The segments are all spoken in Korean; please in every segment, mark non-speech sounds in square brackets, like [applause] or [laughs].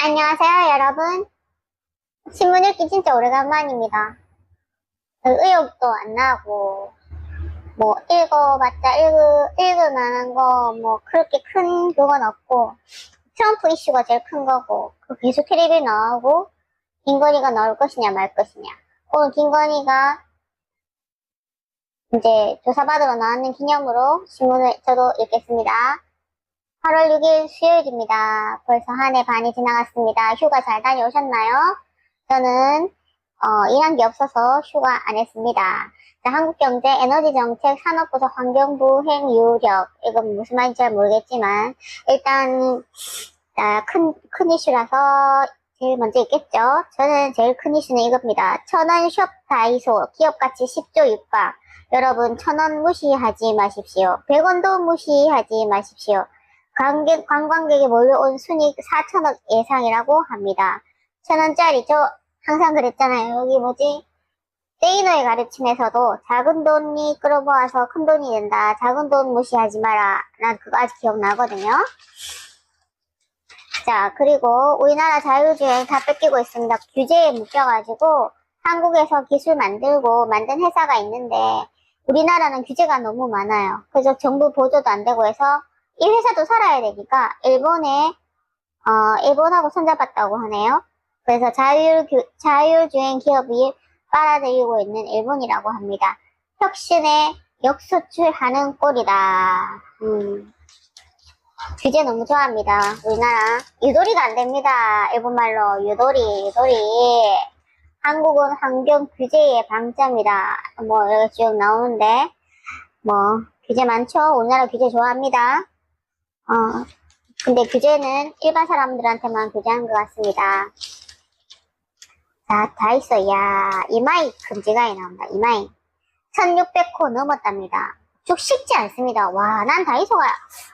안녕하세요, 여러분. 신문 읽기 진짜 오래간만입니다. 의욕도 안 나고, 뭐, 읽어봤자 읽을, 읽을 만한 거, 뭐, 그렇게 큰 그건 없고, 트럼프 이슈가 제일 큰 거고, 그 계속 텔레비 나오고, 김건희가 나올 것이냐 말 것이냐. 오늘 김건희가 이제 조사받으러 나왔는 기념으로 신문을 저도 읽겠습니다. 8월 6일 수요일입니다. 벌써 한 해 반이 지나갔습니다. 휴가 잘 다녀오셨나요? 저는 어, 일한 게 없어서 휴가 안 했습니다. 자, 한국경제 에너지정책 산업부서 환경부 행유력 이건 무슨 말인지 잘 모르겠지만 일단 자, 큰, 큰 이슈라서 제일 먼저 있겠죠. 저는 제일 큰 이슈는 이겁니다. 천원 숍 다이소 기업가치 10조 육박 여러분 천원 무시하지 마십시오. 100원도 무시하지 마십시오. 관객, 관광객이 몰려온 순익 4천억 예상이라고 합니다. 천원짜리, 저 항상 그랬잖아요. 여기 뭐지? 세이너의 가르침에서도 작은 돈이 끌어모아서 큰 돈이 된다. 작은 돈 무시하지 마라. 난 그거 아직 기억나거든요. 자, 그리고 우리나라 자율주행 다 뺏기고 있습니다. 규제에 묶여가지고 한국에서 기술 만들고 만든 회사가 있는데 우리나라는 규제가 너무 많아요. 그래서 정부 보조도 안 되고 해서 이 회사도 살아야 되니까 일본에 어, 일본하고 손잡았다고 하네요. 그래서 자율 자율주행 기업이 빨아들이고 있는 일본이라고 합니다. 혁신에 역수출하는 꼴이다. 음. 규제 너무 좋아합니다. 우리나라 유도리가 안 됩니다. 일본말로 유도리 유도리. 한국은 환경 규제의 방점이다. 뭐 여기 쭉 나오는데 뭐 규제 많죠. 우리나라 규제 좋아합니다. 어, 근데 규제는 일반 사람들한테만 규제한 것 같습니다. 자, 다 있어. 야, 이마이 금지가에 나온다. 이마이. 1600호 넘었답니다. 쭉 식지 않습니다. 와, 난 다이소가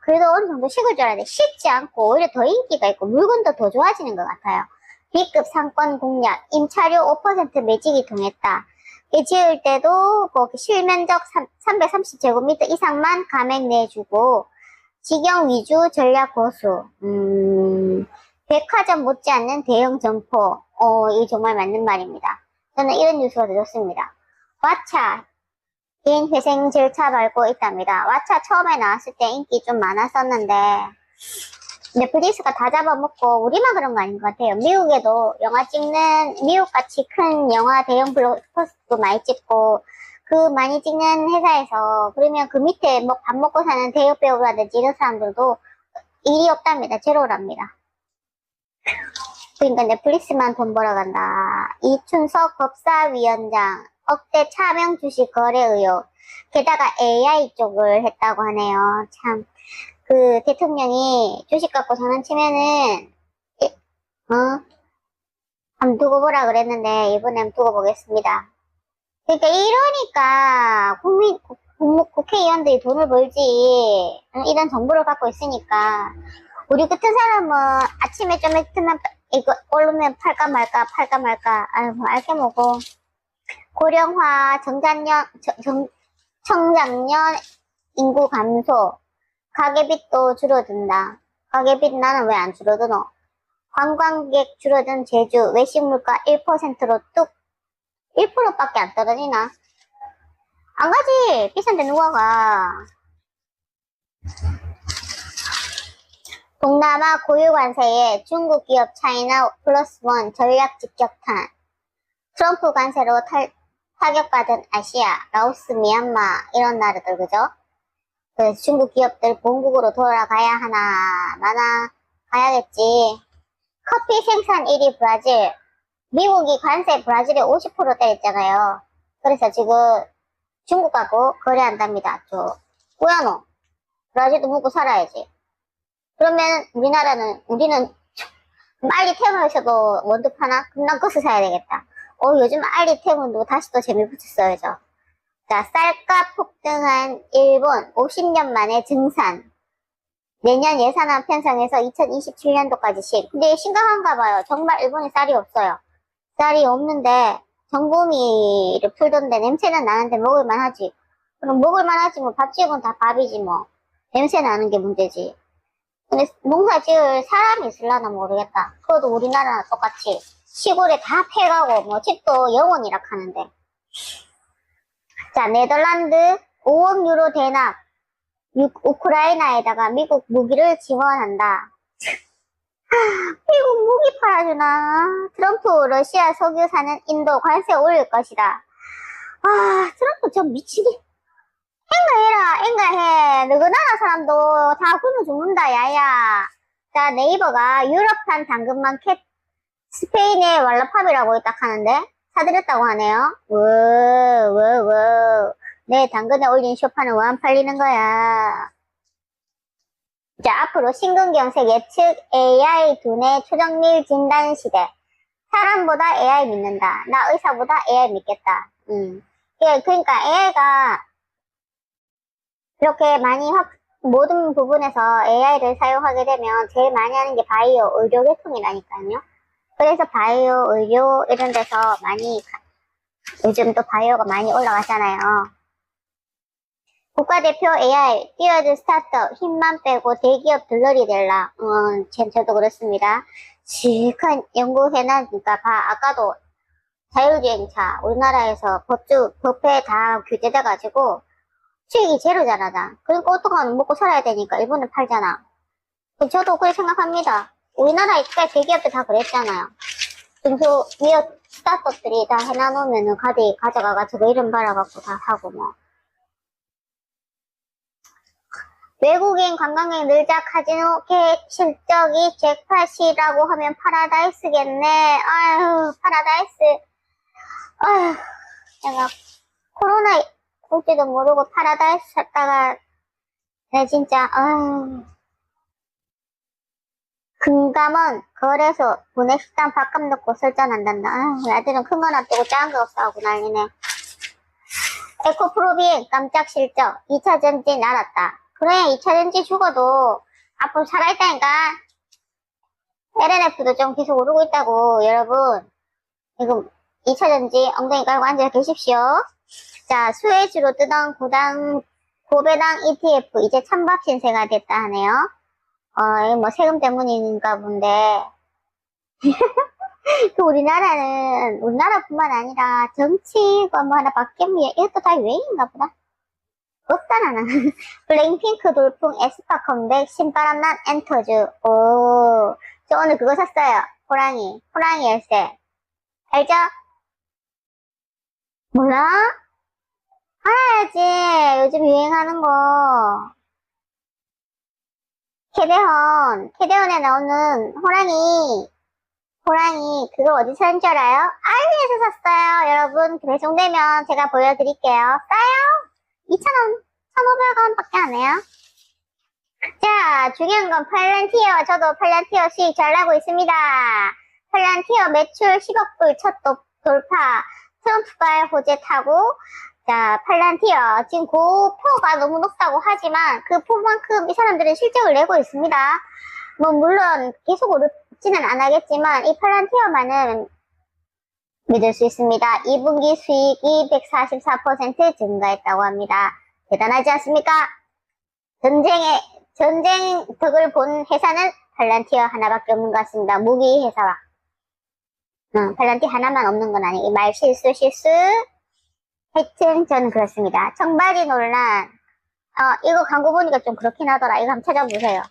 그래도 어느 정도 식을 줄 알았는데 식지 않고 오히려 더 인기가 있고 물건도 더 좋아지는 것 같아요. B급 상권 공략, 임차료 5% 매직이 통했다. 이 지을 때도 뭐 실면적 330제곱미터 이상만 감액 내주고 직영 위주 전략 고수, 음, 백화점 못지않는 대형 점포, 어, 이게 정말 맞는 말입니다. 저는 이런 뉴스가 더 좋습니다. 왓챠, 개인 회생 절차 밟고 있답니다. 왓챠 처음에 나왔을 때 인기 좀 많았었는데, 넷플릭스가 다 잡아먹고 우리만 그런 거 아닌 것 같아요. 미국에도 영화 찍는 미국같이 큰 영화 대형 블록버스도 많이 찍고 그 많이 찍는 회사에서 그러면 그 밑에 뭐 밥 먹고 사는 대역 배우라든지 이런 사람들도 일이 없답니다. 제로랍니다. 그러니까 넷플릭스만 돈 벌어간다. 이춘석 법사위원장 억대 차명 주식 거래 의혹. 게다가 AI 쪽을 했다고 하네요. 참. 그 대통령이 주식 갖고 장난치면은 어? 한번 두고 보라 그랬는데 이번엔 두고 보겠습니다. 그러니까 이러니까 국민 국, 국회의원들이 돈을 벌지. 이런 정보를 갖고 있으니까. 우리 같은 사람은 아침에 좀 했으면 이거 오르면 팔까 말까 팔까 말까. 아유 뭐 알게 뭐고. 고령화 정장년 정, 청장년 인구 감소. 가계빚도 줄어든다. 가계빚 나는 왜 안 줄어드노? 관광객 줄어든 제주 외식 물가 1%로 뚝 1%밖에 안 떨어지나? 안 가지. 비싼데 누가 가? 동남아 고유 관세에 중국 기업 차이나 플러스 원 전략 직격탄. 트럼프 관세로 탈, 타격받은 아시아, 라오스, 미얀마 이런 나라들 그죠? 그 중국 기업들 본국으로 돌아가야 하나 마나 가야겠지. 커피 생산 1위 브라질. 미국이 관세 브라질에 50% 때렸잖아요. 그래서 지금 중국하고 거래한답니다. 저 뭐야노? 브라질도 먹고 살아야지. 그러면 우리나라는 우리는 [laughs] 알리테머에서도 원두 파나? 그럼 난 그것을 사야 되겠다. 어 요즘 알리테머도 다시 또 재미 붙였어야죠. 자, 쌀값 폭등한 일본 50년 만에 증산. 내년 예산안 편성에서 2027년도까지 실. 근데 심각한가 봐요. 정말 일본에 쌀이 없어요. 쌀이 없는데 정부미를 풀던데 냄새는 나는데 먹을만 하지. 그럼 먹을만 하지 뭐 밥집은 다 밥이지 뭐. 냄새 나는 게 문제지. 근데 농사 지을 사람이 있을라나 모르겠다. 그것도 우리나라랑 똑같이 시골에 다 패가고 뭐 집도 영원이라 하는데. 자, 네덜란드 5억 유로 대납. 유- 우크라이나에다가 미국 무기를 지원한다. 미국 무기 팔아주나? 트럼프 러시아 석유 사는 인도 관세 올릴 것이다. 아, 트럼프 저 미치게. 행가해라, 행가해. 너그 나라 사람도 다 굶어 죽는다, 야야. 자, 네이버가 유럽산 당근만 캡, 스페인의 왈라팝이라고 있다 하는데, 사드렸다고 하네요. 워, 워, 워. 내 당근에 올린 쇼파는 왜 안 팔리는 거야? 자, 앞으로 심근경색 예측 AI 두뇌 초정밀 진단 시대. 사람보다 AI 믿는다. 나 의사보다 AI 믿겠다. 음. 예, 그러니까 AI가 이렇게 많이 확, 모든 부분에서 AI를 사용하게 되면 제일 많이 하는 게 바이오, 의료 계통이라니까요. 그래서 바이오, 의료 이런 데서 많이 가- 요즘 또 바이오가 많이 올라가잖아요. 국가대표 AI, 뛰어든 스타트업, 힘만 빼고 대기업 들러리 될라. 음, 전- 저도 그렇습니다. 실컷 연구해놔니까 봐. 아까도 자율주행차, 우리나라에서 법주, 법에 다 규제돼가지고 수익이 제로잖아. 나. 그러니까 어떡하면 먹고 살아야 되니까 일본에 팔잖아. 저도 그렇게 생각합니다. 우리나라 이때까지 대기업들 다 그랬잖아요. 중소기업 스타트업들이 다 해놔놓으면은 가디 가져가가지고 이름 팔아갖고 다 사고 뭐. 외국인 관광객 늘자 카지노 계획 실적이 잭팟이라고 하면 파라다이스겠네. 아유, 파라다이스. 아유, 내가 코로나 올지도 모르고 파라다이스 샀다가 내 진짜 아유. 금감원 거래소 분해식당 밥값 넣고 설전한단다. 아유, 애들은 큰 거 놔두고 작은 거 싸우고 난리네. 에코프로비엔 깜짝 실적 2차 전지 날았다. 그래 2차 전지 죽어도 앞으로 살아있다니까. LNF도 좀 계속 오르고 있다고 여러분. 지금 2차 전지 엉덩이 깔고 앉아 계십시오. 자 수혜주로 뜨던 고당 고배당 ETF 이제 찬밥 신세가 됐다 하네요. 어, 뭐 세금 때문인가 본데. [laughs] 그 우리나라는 우리나라뿐만 아니라 정치가 뭐 하나 바뀌면 이것도 다 유행인가 보다. 없다 나는. [laughs] 블랙핑크 돌풍 에스파 컴백 신바람난 엔터즈. 오, 저 오늘 그거 샀어요. 호랑이, 호랑이 열쇠. 알죠? 몰라? 알아야지. 요즘 유행하는 거. 캐대헌, 캐대헌에 나오는 호랑이, 호랑이, 그걸 어디서 산 줄 알아요? 알리에서 샀어요. 여러분, 배송되면 제가 보여드릴게요. 싸요? 2,000원, 1,500원 밖에 안 해요. 자, 중요한 건 팔란티어. 저도 팔란티어 수익 잘 나고 있습니다. 팔란티어 매출 10억 불 첫 돌파. 트럼프가 호재 타고, 자, 팔란티어. 지금 그 표가 너무 높다고 하지만 그 표만큼 이 사람들은 실적을 내고 있습니다. 뭐, 물론 계속 오르지는 않겠지만 이 팔란티어만은 믿을 수 있습니다. 2분기 수익이 144% 증가했다고 합니다. 대단하지 않습니까? 전쟁의, 전쟁 덕을 본 회사는 팔란티어 하나밖에 없는 것 같습니다. 무기 회사와. 응, 팔란티어 하나만 없는 건 아니고, 말 실수, 실수. 하여튼, 저는 그렇습니다. 청바지 논란. 어, 이거 광고 보니까 좀 그렇긴 하더라. 이거 한번 찾아보세요.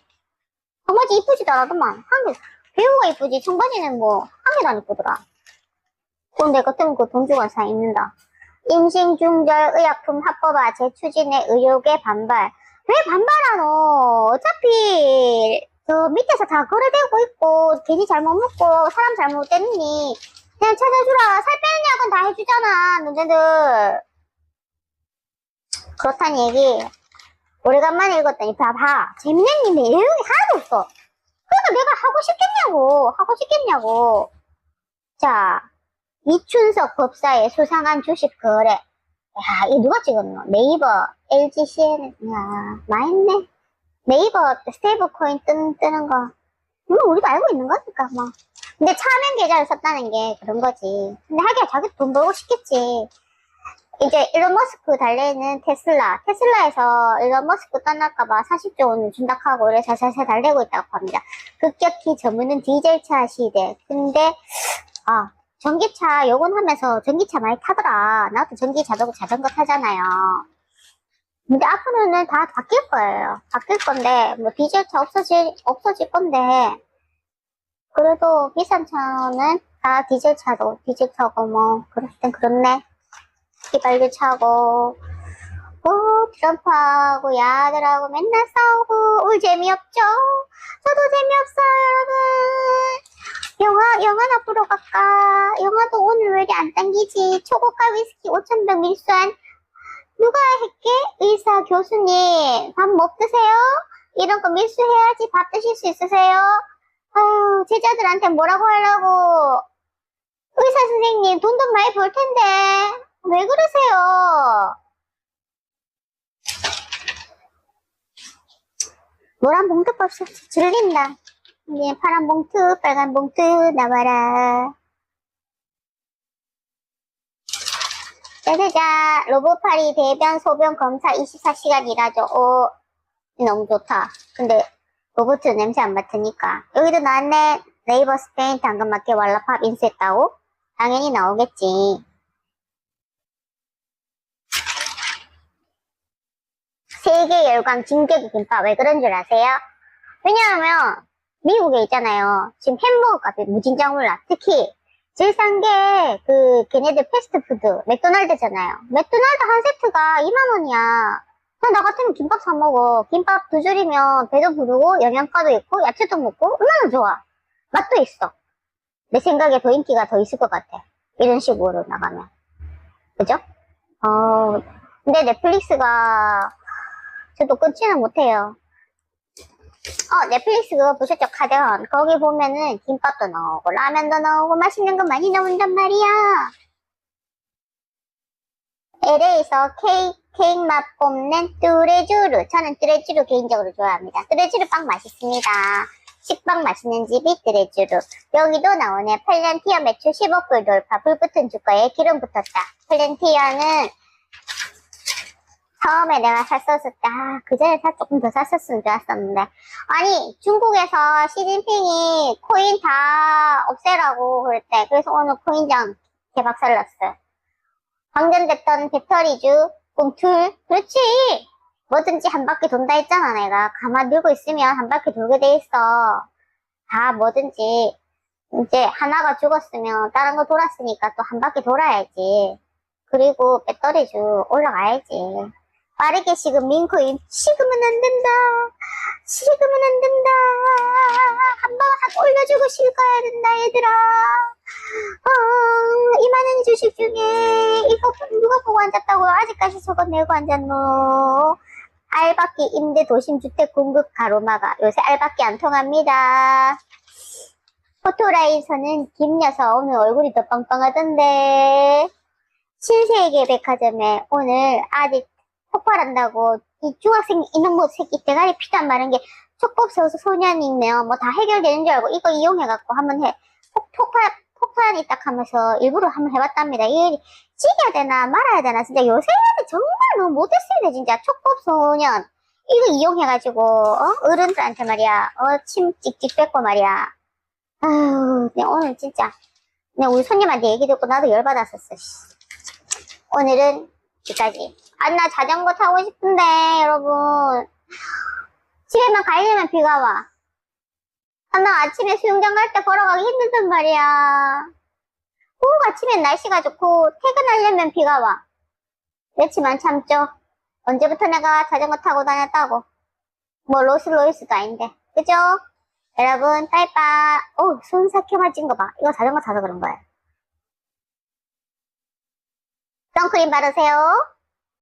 청바지 이쁘지도 않아더만. 한 개, 배우가 이쁘지. 청바지는 뭐, 한 개도 안 이쁘더라. 내 같으면 그돈 주고 사 입는다. 임신 중절 의약품 합법화 재추진의 의혹에 반발. 왜 반발하노? 어차피 저 밑에서 다 거래되고 있고 괜히 잘못 먹고 사람 잘못 됐니? 그냥 찾아주라. 살 빼는 약은 다 해주잖아. 너네들. 그렇다는 얘기. 오래간만에 읽었더니 봐봐. 재밌는 님의 내용이 하나도 없어. 그러니까 내가 하고 싶겠냐고. 하고 싶겠냐고. 자, 이춘석 법사의 수상한 주식 거래. 야, 이거 누가 찍었노? 네이버, LG, CN, 야, 많이했네. 네이버 스테이블 코인 뜨는, 뜨는 거. 뭐, 우리도 알고 있는 거니까, 뭐. 근데 차명 계좌를 썼다는 게 그런 거지. 근데 하기야 자기 돈 벌고 싶겠지. 이제 일론 머스크 달려있는 테슬라. 테슬라에서 일론 머스크 떠날까봐 40조 원을 준다 하고 이래 살살살 달리고 있다고 합니다. 급격히 저무는 디젤 차 시대. 근데, 아, 전기차 요건 하면서 전기차 많이 타더라. 나도 전기 자전거, 자전거 타잖아요. 근데 앞으로는 다 바뀔 거예요. 바뀔 건데, 뭐 디젤차 없어질, 없어질 건데, 그래도 비싼 차는 다 디젤차도 디젤차고 뭐, 땐 그렇네. 휘발유 차고, 어, 트럼프하고 야들하고 맨날 싸우고, 울 재미없죠? 저도 재미없어요, 여러분. 영화, 영화나 보러 갈까? 영화도 오늘 왜 이리 안 당기지? 초고가 위스키 5,000병 밀수한 누가 했게? 의사, 교수님, 밥 못 드세요? 이런 거 밀수해야지 밥 드실 수 있으세요? 아유, 제자들한테 뭐라고 하려고. 의사 선생님, 돈도 많이 벌 텐데. 왜 그러세요? 노란 봉투값 질린다. 이제 파란 봉투, 빨간 봉투 나와라. 짜자자, 로봇팔이 대변, 소변 검사 24시간 일하죠. 오, 너무 좋다. 근데 로봇 냄새 안 맡으니까. 여기도 나왔네. 네이버 스페인 당근마켓 왈라팝 인수했다고? 당연히 나오겠지. 세계 열광 진격의 김밥 왜 그런 줄 아세요? 왜냐하면 미국에 있잖아요. 지금 햄버거 값이 무진장 올라. 특히 제일 싼 게 그 걔네들 패스트푸드 맥도날드잖아요. 맥도날드 한 세트가 2만 원이야. 나 같으면 김밥 사 먹어. 김밥 두 줄이면 배도 부르고 영양가도 있고 야채도 먹고 얼마나 좋아. 맛도 있어. 내 생각에 더 인기가 더 있을 것 같아. 이런 식으로 나가면. 그죠? 어, 근데 넷플릭스가 저도 끊지는 못해요. 어, 넷플릭스 그거 보셨죠? 카데헌. 거기 보면은 김밥도 나오고, 라면도 나오고, 맛있는 거 많이 나온단 말이야. LA에서 케이크, 케이크 맛 뽐낸 뚜레쥬르. 저는 뚜레쥬르 개인적으로 좋아합니다. 뚜레쥬르 빵 맛있습니다. 식빵 맛있는 집이 뚜레쥬르. 여기도 나오네. 팔렌티어 매출 10억 불 돌파. 불 붙은 주가에 기름 붙었다. 팔렌티어는 처음에 내가 샀었을 때, 아, 그 전에 사 조금 더 샀었으면 좋았었는데. 아니, 중국에서 시진핑이 코인 다 없애라고 그랬대. 그래서 오늘 코인장 개박살 났어요. 방전됐던 배터리주, 꿈툴, 그렇지! 뭐든지 한 바퀴 돈다 했잖아, 내가. 가만 들고 있으면 한 바퀴 돌게 돼 있어. 다 뭐든지. 이제 하나가 죽었으면 다른 거 돌았으니까 또 한 바퀴 돌아야지. 그리고 배터리주 올라가야지. 빠르게 지금 민코인 식으면 안 된다. 식으면 안 된다. 한번확 올려주고 실가야 된다 얘들아. 어, 2만원 주식 중에 이거 누가 보고 앉았다고 아직까지 저거 내고 앉았노. 알바끼 임대 도심 주택 공급 가로막아. 요새 알바끼 안 통합니다. 포토라인서는 김 녀석 오늘 얼굴이 더 빵빵하던데. 신세계 백화점에 오늘 아직 폭발한다고 이 중학생 이놈의 새끼 대가리 안 마른 게 촉법 소 소년이면 뭐다 해결되는 줄 알고 이거 이용해갖고 한번 해. 폭, 폭발 폭발이 딱 하면서 일부러 한번 해봤답니다. 이 찍어야 되나 말아야 되나 진짜 요새 애들 정말 너무 못했어요 진짜. 촉법 소년. 이거 이용해가지고 어? 어른들한테 말이야. 어 침 찍찍 뺏고 말이야. 아유 그냥 오늘 진짜. 그냥 우리 손님한테 얘기 듣고 나도 열받았었어 씨. 오늘은 여기까지 아, 나 자전거 타고 싶은데, 여러분. 집에만 가려면 비가 와. 아, 나 아침에 수영장 갈 때 걸어가기 힘들단 말이야. 꼭 아침엔 날씨가 좋고, 퇴근하려면 비가 와. 그렇지만 참죠. 언제부터 내가 자전거 타고 다녔다고. 뭐, 로스로이스도 아닌데. 그죠? 여러분, 빠이빠. 오, 손 삭혀 맞은 거 봐. 이거 자전거 타서 그런 거야. 선크림 바르세요.